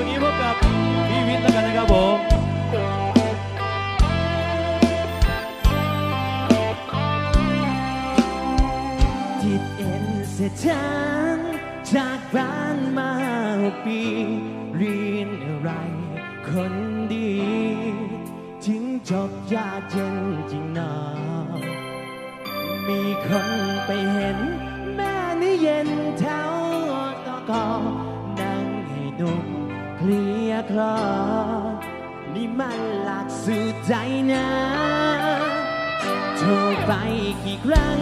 วนี้พบกับพีวิทย์แล้วกันนะครับผมจิตเอ็นเสียจังจากบ้านมาปีเรียนอะไรคนดีจึงจบยากจริงจริงนามีคนไปเห็น แม่นี่เย็นแถวตะกอนั่งให้นุ่ม เพลียคลอนี่มันหลักสื่อใจนะ โทรไปกี่ครั้ง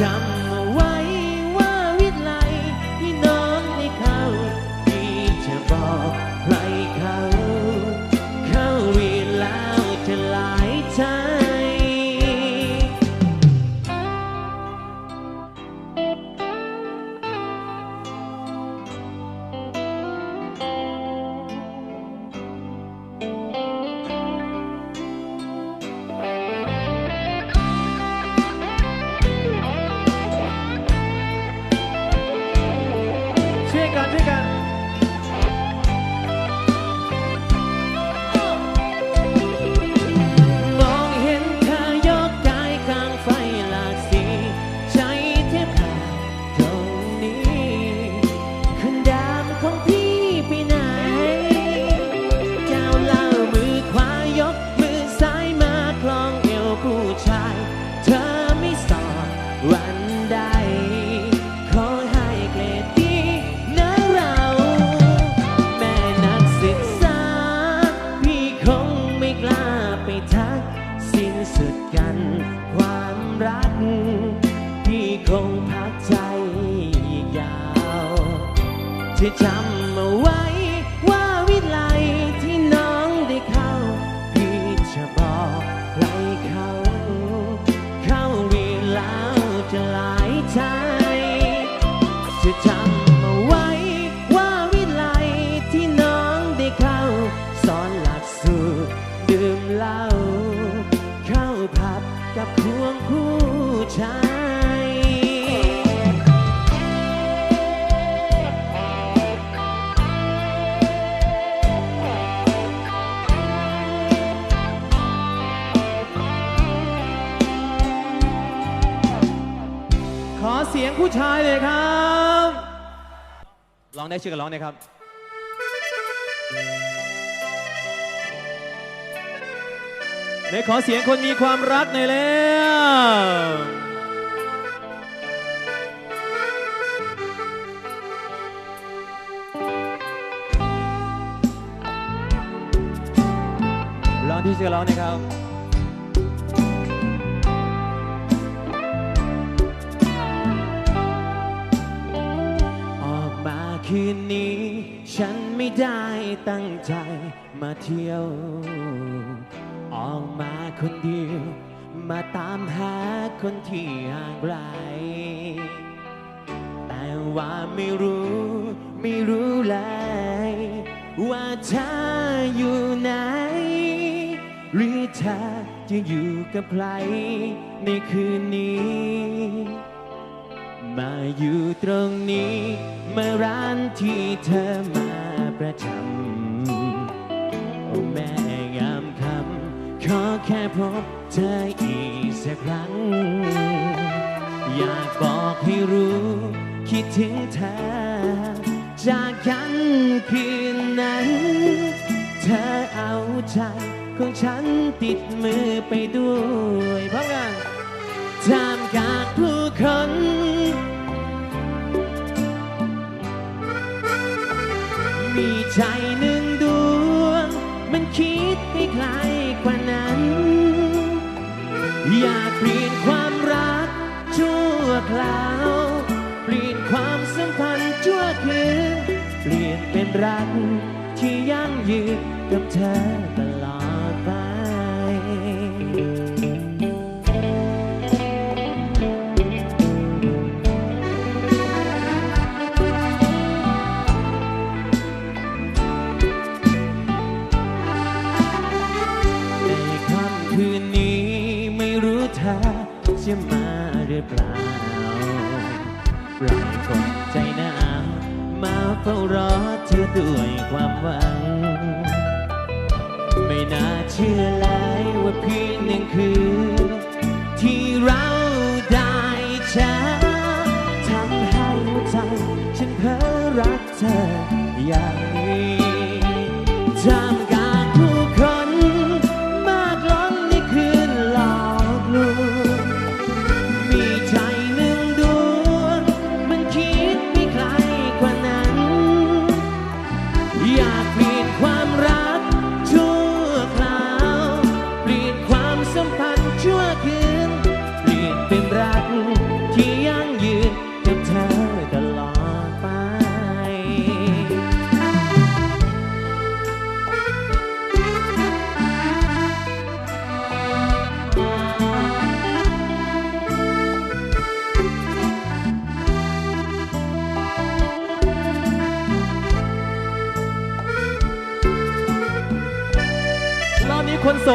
time I'm. งผู้ชายเลยครับร้องได้ชื่อกันร้องเลยครับ ในขอเสียงคนมีความรักหน่อยแล้วที่เชื่อเรานะครับ ฉันไม่ได้ตั้งใจมาเที่ยว ออกมาคนเดียว มาตามหาคนที่ห่างไกล แต่ว่าไม่รู้ ไม่รู้เลย ว่าเธออยู่ไหน หรือเธอจะอยู่กับใครในคืนนี้มาอยู่ตรงนี้ เมื่อร้านที่เธอมา ประจำ โอ้แม่ยามคำ ขอแค่พบเธออีกสักครั้ง อยากบอกให้รู้ คิดถึงเธอ จากกันคืนนั้น เธอเอาใจของฉันติดมือไปด้วยพร้อมกันท่ามกางผู้คน ใจหนึ่งดวง มันคิดไปไกลกว่านั้น อยากเปลี่ยนความรักชั่วคราว เปลี่ยนความสัมพันธ์ชั่วคืน เปลี่ยนเป็นรักที่ยั่งยืน จะมาหรือเปล่าปล่อยกดใจหนาวมาเฝ้ารอเธอด้วยความหวัง ไม่น่าเชื่อเลยว่าเพียงหนึ่งคืน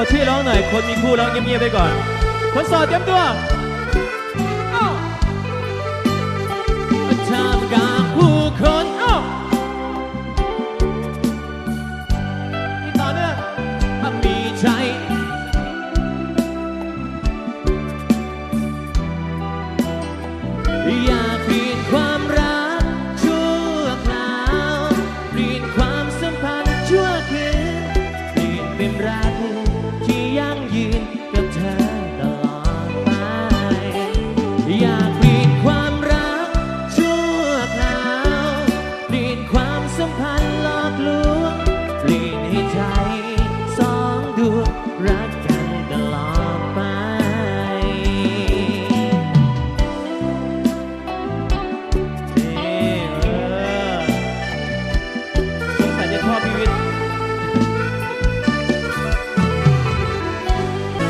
ดช่วยร้องหน่อย คนมีคู่ร้องเงียบๆไปก่อน คนโสดเตรียมตัว